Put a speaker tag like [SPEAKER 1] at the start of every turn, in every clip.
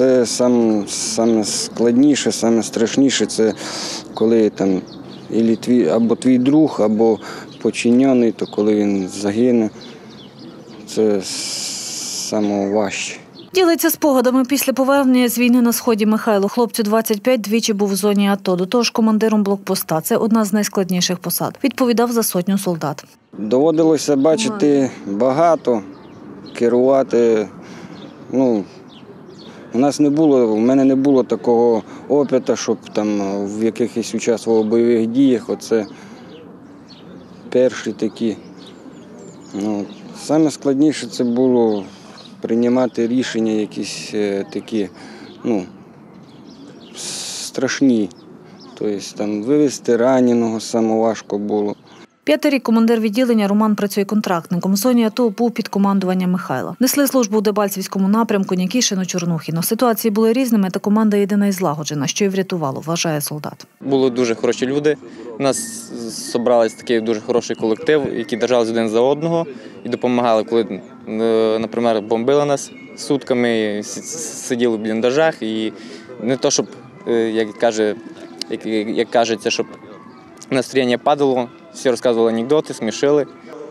[SPEAKER 1] Це сам, саме складніше, саме страшніше, це коли там твій, або твій друг, або подчинений, то коли він загине, це саме важче.
[SPEAKER 2] Ділиться спогадами після повернення з війни на сході Михайло. Хлопцю 25 двічі був в зоні АТО. До того ж командиром блокпоста. Це одна з найскладніших посад. Відповідав за сотню солдат.
[SPEAKER 1] Доводилося бачити багато, керувати. Ну, у нас не було, у мене не було такого опиту, щоб там в якихось участвував бойових діях. Оце перші такі. Ну, саме складніше це було приймати рішення якісь е, такі, ну, страшні. Тобто там вивезти раненого саме важко було.
[SPEAKER 2] П'ятий рік командир відділення Роман працює контрактником. Зоні АТО був під командуванням Михайла. Несли службу у Дебальцівському напрямку Нікішино Чорнухіно. Ситуації були різними, та команда єдина і злагоджена, що й врятувало, вважає солдат.
[SPEAKER 3] Були дуже хороші люди. У нас зібрались такий дуже хороший колектив, які держались один за одного і допомагали, коли, е, наприклад, бомбили нас сутками, сиділи в бліндажах. І не то, щоб, е, як каже, як, як кажеться, щоб настроєння падало, всі розказували анекдоти, смішили.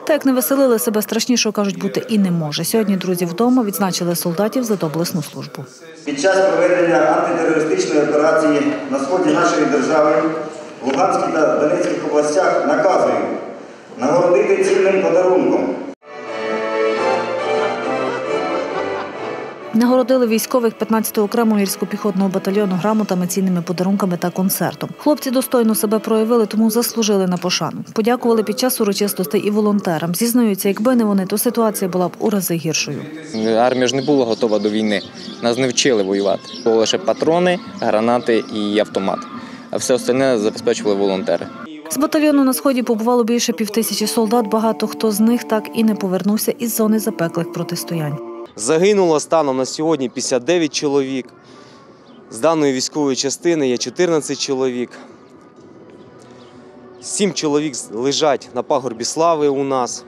[SPEAKER 2] Та як не веселили себе страшнішого, кажуть, бути і не може. Сьогодні друзі вдома відзначили солдатів за доблесну службу.
[SPEAKER 4] Під час проведення антитерористичної операції на сході нашої держави в Луганській та Донецьких областях наказую нагородити цінним подарунком
[SPEAKER 2] Нагородили військових 15-го окремого гірсько-піхотного батальйону грамотами, цінними подарунками та концертом. Хлопці достойно себе проявили, тому заслужили на пошану. Подякували під час урочистостей і волонтерам. Зізнаються, якби не вони, то ситуація була б у рази гіршою.
[SPEAKER 3] Армія ж не була готова до війни. Нас не вчили воювати. Було лише патрони, гранати і автомат. А все остальне забезпечували волонтери.
[SPEAKER 2] З батальйону на сході побувало більше півтисячі солдат. Багато хто з них так і не повернувся із зони запеклих протистоянь.
[SPEAKER 5] Загинуло станом на сьогодні 59 чоловік. З даної військової частини є 14 чоловік. Сім чоловік лежать на пагорбі слави у нас.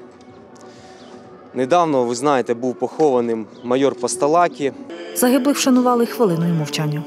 [SPEAKER 5] Недавно, ви знаєте, був похований майор Пасталакі.
[SPEAKER 2] Загиблих вшанували хвилиною мовчання.